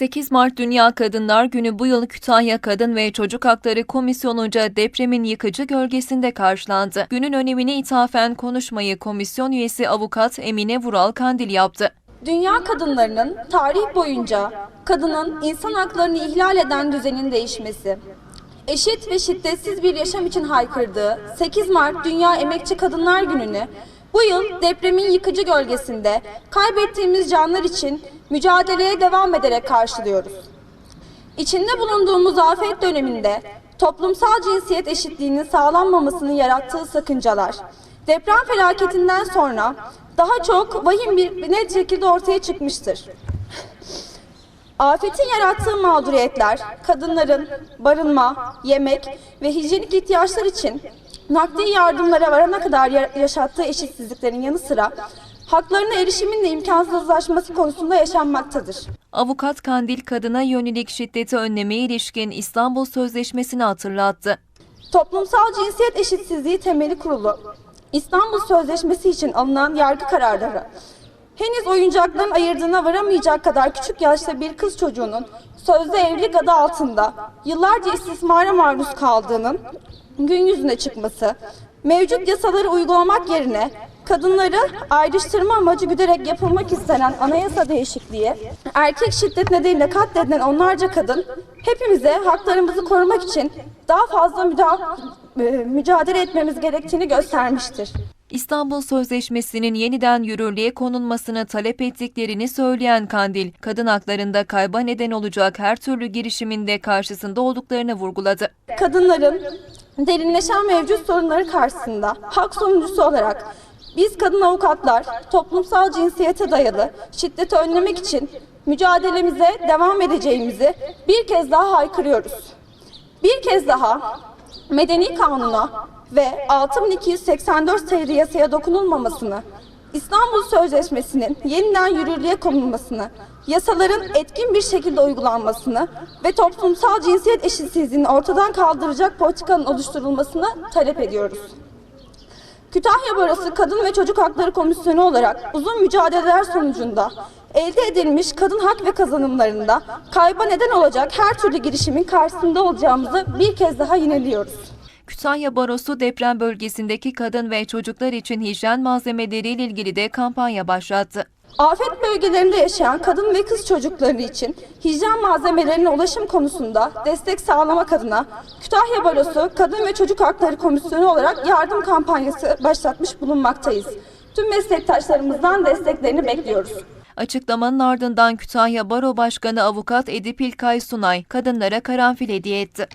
8 Mart Dünya Kadınlar Günü bu yıl Kütahya Kadın ve Çocuk Hakları Komisyonu'nca depremin yıkıcı gölgesinde karşılandı. Günün önemine ithafen konuşmayı komisyon üyesi avukat Emine Vural Kandil yaptı. Dünya kadınlarının tarih boyunca kadının insan haklarını ihlal eden düzenin değişmesi, eşit ve şiddetsiz bir yaşam için haykırdığı 8 Mart Dünya Emekçi Kadınlar Günü'nü bu yıl depremin yıkıcı gölgesinde kaybettiğimiz canlar için mücadeleye devam ederek karşılıyoruz. İçinde bulunduğumuz afet döneminde toplumsal cinsiyet eşitliğinin sağlanmamasının yarattığı sakıncalar, deprem felaketinden sonra daha çok vahim bir net şekilde ortaya çıkmıştır. Afetin yarattığı mağduriyetler, kadınların barınma, yemek ve hijyenik ihtiyaçlar için nakdi yardımlara varana kadar ya- yaşattığı eşitsizliklerin yanı sıra haklarına erişimin de imkansızlaşması konusunda yaşanmaktadır. Avukat Kandil kadına yönelik şiddeti önlemeye ilişkin İstanbul Sözleşmesi'ni hatırlattı. Toplumsal cinsiyet eşitsizliği temeli kurulu İstanbul Sözleşmesi için alınan yargı kararları henüz oyuncakların ayırdığına varamayacak kadar küçük yaşta bir kız çocuğunun sözde evlilik adı altında yıllarca istismara maruz kaldığının gün yüzüne çıkması, mevcut yasaları uygulamak yerine kadınları ayrıştırma amacı güderek yapılmak istenen anayasa değişikliği, erkek şiddet nedeniyle katledilen onlarca kadın hepimize haklarımızı korumak için daha fazla müda- e, mücadele etmemiz gerektiğini göstermiştir. İstanbul Sözleşmesi'nin yeniden yürürlüğe konulmasını talep ettiklerini söyleyen Kandil, kadın haklarında kayba neden olacak her türlü girişiminde karşısında olduklarını vurguladı. kadınların derinleşen mevcut sorunları karşısında hak savunucusu olarak biz kadın avukatlar toplumsal cinsiyete dayalı şiddeti önlemek için mücadelemize devam edeceğimizi bir kez daha haykırıyoruz. Bir kez daha medeni kanuna ve 6284 sayılı yasaya dokunulmamasını, İstanbul Sözleşmesi'nin yeniden yürürlüğe konulmasını, yasaların etkin bir şekilde uygulanmasını ve toplumsal cinsiyet eşitsizliğini ortadan kaldıracak politikanın oluşturulmasını talep ediyoruz. Kütahya Barosu Kadın ve Çocuk Hakları Komisyonu olarak uzun mücadeleler sonucunda elde edilmiş kadın hak ve kazanımlarında kayba neden olacak her türlü girişimin karşısında olacağımızı bir kez daha yineliyoruz. Kütahya Barosu deprem bölgesindeki kadın ve çocuklar için hijyen malzemeleriyle ilgili de kampanya başlattı. Afet bölgelerinde yaşayan kadın ve kız çocukları için hijyen malzemelerine ulaşım konusunda destek sağlamak adına Kütahya Barosu Kadın ve Çocuk Hakları Komisyonu olarak yardım kampanyası başlatmış bulunmaktayız. Tüm meslektaşlarımızdan desteklerini bekliyoruz. Açıklamanın ardından Kütahya Baro Başkanı Avukat Edip İlkay Sunay kadınlara karanfil hediye etti.